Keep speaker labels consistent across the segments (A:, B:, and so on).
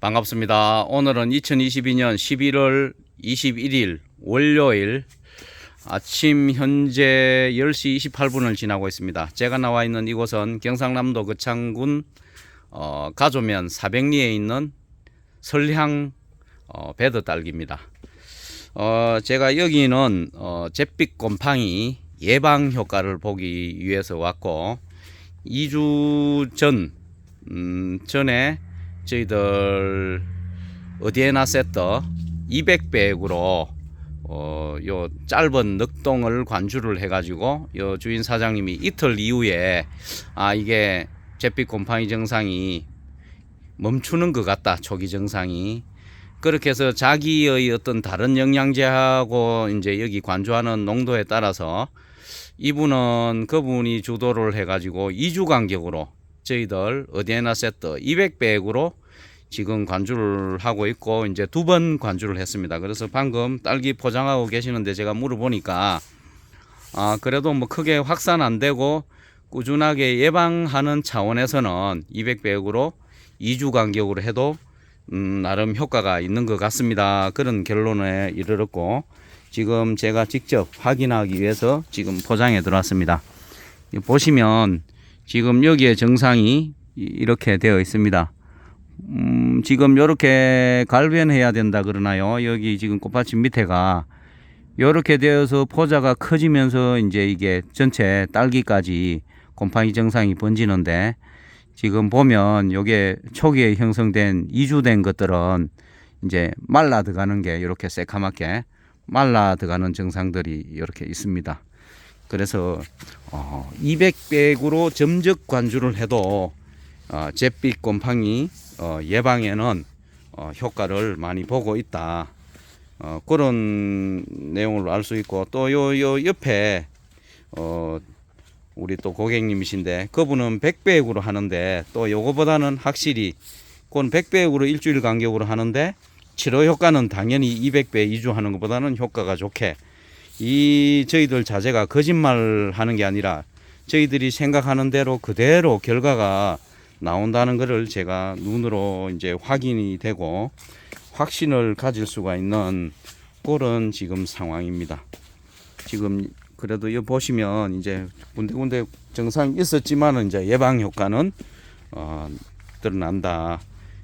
A: 반갑습니다. 오늘은 2022년 11월 21일 월요일 아침 현재 10시 28분을 지나고 있습니다. 제가 나와 있는 이곳은 경상남도 거창군 어, 가조면 사백리에 있는 설향 어, 배드 딸기입니다. 어, 제가 여기는 어, 잿빛 곰팡이 예방 효과를 보기 위해서 왔고 2주 전 음, 전에 저희들 어디에나 세트 200백으로 어, 요 짧은 늑동을 관주를 해가지고 요 주인 사장님이 이틀 이후에 아 이게 잿빛 곰팡이 증상이 멈추는 것 같다 초기 증상이. 그렇게 해서 자기의 어떤 다른 영양제하고 이제 여기 관주하는 농도에 따라서 이분은 그분이 주도를 해가지고 2주 간격으로 저희들 어디에나 세트 200백으로 지금 관주를 하고 있고 이제 두 번 관주를 했습니다. 그래서 방금 딸기 포장하고 계시는데 제가 물어보니까 아 그래도 뭐 크게 확산 안 되고 꾸준하게 예방하는 차원에서는 200백으로 2주 간격으로 해도 음, 나름 효과가 있는 것 같습니다. 그런 결론에 이르렀고 지금 제가 직접 확인하기 위해서 지금 포장에 들어왔습니다. 이 보시면 지금 여기에 정상이 이- 이렇게 되어 있습니다. 음, 지금 이렇게 갈변해야 된다 그러나요? 여기 지금 꽃받침 밑에가 이렇게 되어서 포자가 커지면서 이제 이게 전체 딸기까지 곰팡이 증상이 번지는데 지금 보면 요게 초기에 형성된 이주된 것들은 이제 말라 들어가는 게 이렇게 새카맣게 말라 들어가는 증상들이 이렇게 있습니다. 그래서 어, 200백으로 점적 관주를 해도 어, 잿빛 곰팡이 어, 예방에는 어, 효과를 많이 보고 있다. 어, 그런 내용을 알 수 있고 또 요 요 옆에 어, 우리 또 고객님이신데 그분은 100백으로 하는데 또 요거보다는 확실히 그건 100백으로 일주일 간격으로 하는데 치료 효과는 당연히 200배 2주 하는 것보다는 효과가 좋게 이 저희들 자제가 거짓말 하는 게 아니라 저희들이 생각하는 대로 그대로 결과가 나온다는 것을 제가 눈으로 이제 확인이 되고 확신을 가질 수가 있는 그런 지금 상황입니다. 지금 그래도 여 보시면 이제 군데군데 증상이 있었지만은 이제 예방 효과는 어, 드러난다.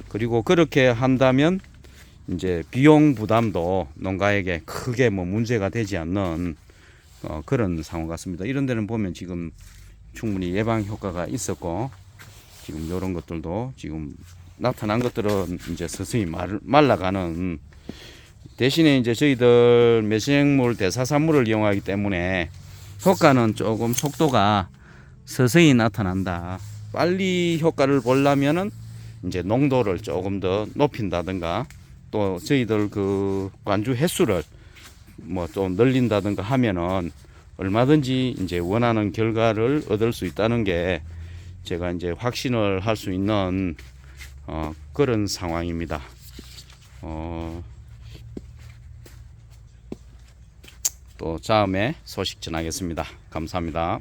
A: 그리고 그렇게 한다면 이제 비용 부담도 농가에게 크게 뭐 문제가 되지 않는 어, 그런 상황 같습니다. 이런 데는 보면 지금 충분히 예방 효과가 있었고 지금 이런 것들도 지금 나타난 것들은 이제 서서히 말, 말라가는 대신에 이제 저희들 매생물 대사산물을 이용하기 때문에 효과는 조금 속도가 서서히 나타난다. 빨리 효과를 보려면은 이제 농도를 조금 더 높인다든가 또 저희들 그 관주 횟수를 뭐 좀 늘린다든가 하면은 얼마든지 이제 원하는 결과를 얻을 수 있다는 게 제가 이제 확신을 할 수 있는 어, 그런 상황입니다. 어, 또 다음에 소식 전하겠습니다. 감사합니다.